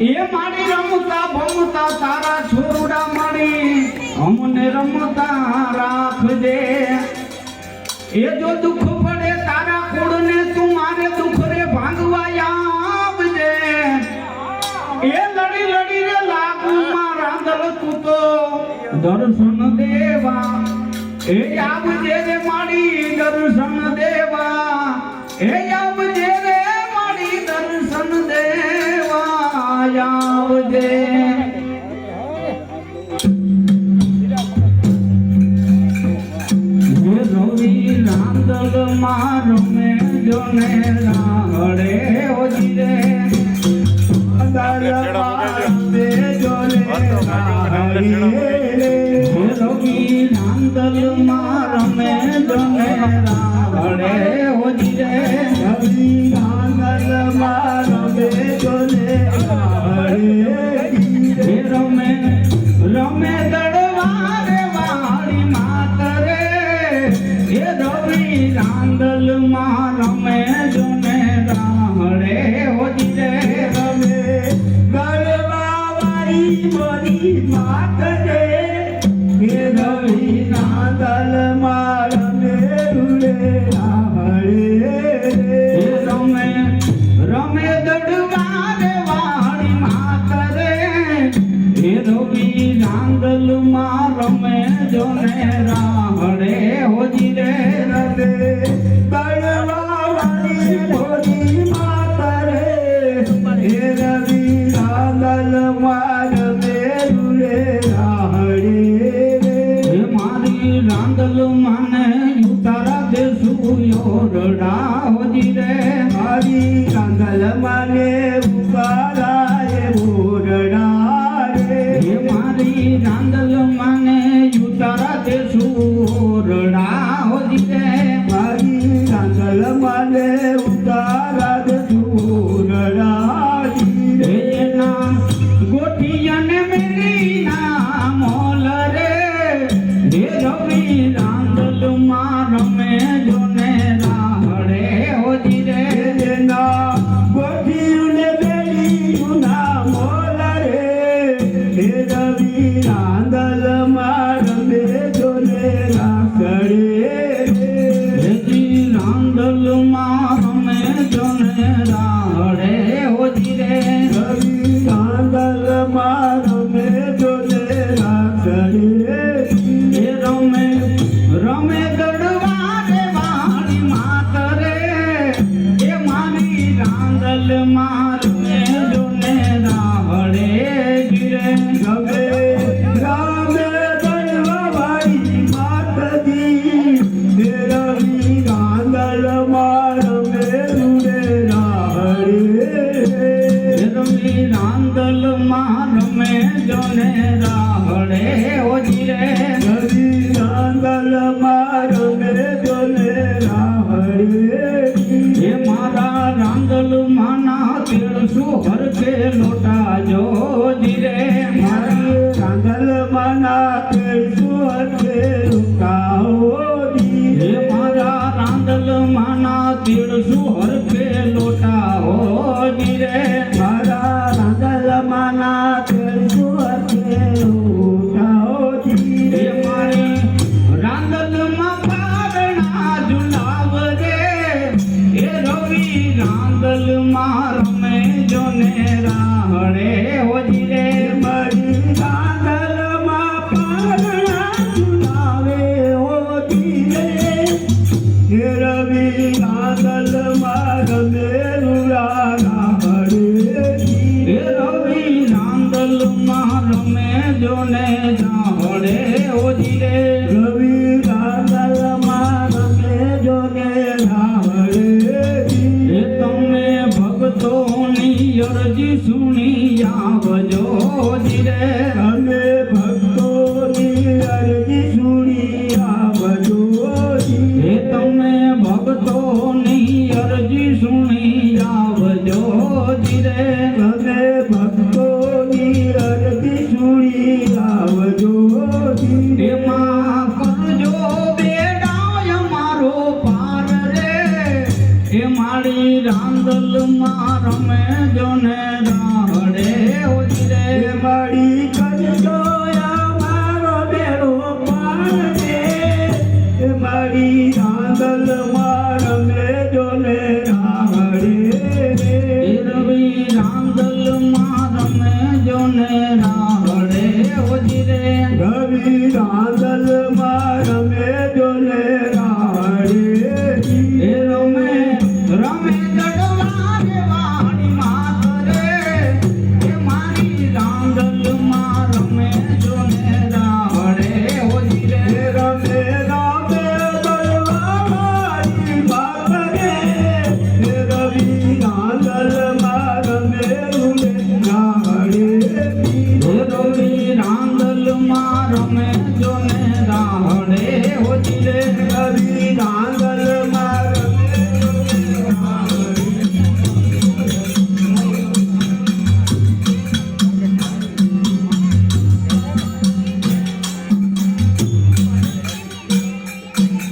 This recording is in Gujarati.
એ માડી રમતા ભમતા તારા છોરડા માડી અમને રમતા રાખજે. એ જો દુઃખ દર્શન દેવા. એ આવજે રે માડી દર્શન દેવા. એ આવજે રે માડી દર્શન દેવા. આવજે. રાંદલ મારો મે જોને રાહડે ઓજી રે રાંદલ મારો મે જોને રાહડે ઓજી રે હે રમે રમે દડવારે વાળી માતરે હે રવિ માં રમે હે જોને રે ઓજી રે હે માં રમે મારા રાંદલ માના તેરસો રમે જોને જાણે ઓજી રે. રાંદલમાં રમે જોને રાડે ઉજરે. એ